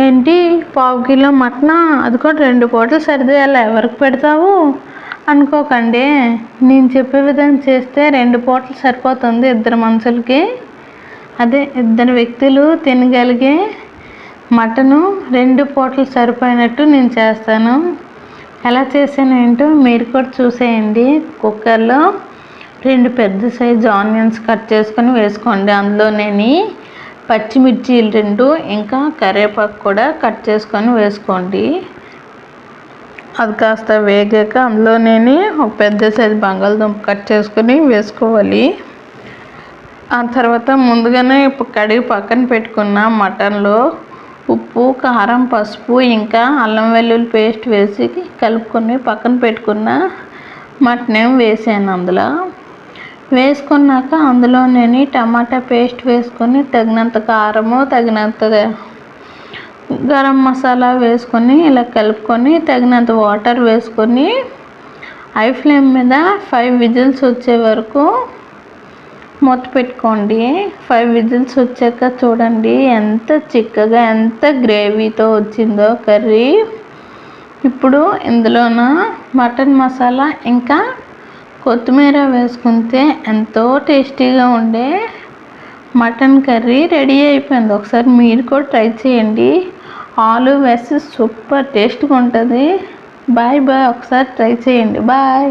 ఏంటి? పావు kilo mutton? అది కూడా రెండు పూటలు సరిదేయాలి. ఎవరికి పెడతావు? అనుకోకండి. నేను చెప్పే విధంగా చేస్తే రెండు పూటలు సరిపోతుంది ఇద్దరు మనుషులకి. అదే ఇద్దరు వ్యక్తులు తినగలిగే మటను రెండు పూటలు సరిపోయినట్టు నేను చేస్తాను. ఎలా చేశాను ఏంటో మీరు కూడా చూసేయండి. కుక్కర్లో రెండు పెద్ద సైజు ఆనియన్స్ కట్ చేసుకొని వేసుకోండి అందులో పచ్చిమిర్చి రెండు ఇంకా కరివేపాకు కూడా కట్ చేసుకొని వేసుకోండి. అది కాస్త వేగాక అందులో నేను ఒక పెద్ద సైజు బంగాళదుంప కట్ చేసుకొని వేసుకోవాలి. ఆ తర్వాత ముందుగానే ఇప్పుడు కడిగి పక్కన పెట్టుకున్న మటన్లో ఉప్పు కారం పసుపు ఇంకా అల్లం వెల్లుల్లి పేస్ట్ వేసి కలుపుకొని పక్కన పెట్టుకున్న మటన్ వేసాను అందులో. వేసుకున్నాక అందులో నేను టమాటా పేస్ట్ వేసుకొని తగినంత కారము తగినంత గరం మసాలా వేసుకొని ఇలా కలుపుకొని తగినంత వాటర్ వేసుకొని హై ఫ్లేమ్ మీద ఫైవ్ విజిల్స్ వచ్చే వరకు మూత పెట్టుకోండి. ఫైవ్ విజిల్స్ వచ్చాక చూడండి ఎంత చిక్కగా ఎంత గ్రేవీతో వచ్చిందో కర్రీ. ఇప్పుడు ఇందులోన మటన్ మసాలా ఇంకా కొత్తిమీర వేసుకుంటే ఎంతో టేస్టీగా ఉండే మటన్ కర్రీ రెడీ అయిపోయింది. ఒకసారి మీరు కూడా ట్రై చేయండి. ఆలు వేసి సూపర్ టేస్ట్గా ఉంటుంది. Bye bye. ఒకసారి ట్రై చేయండి. బాయ్.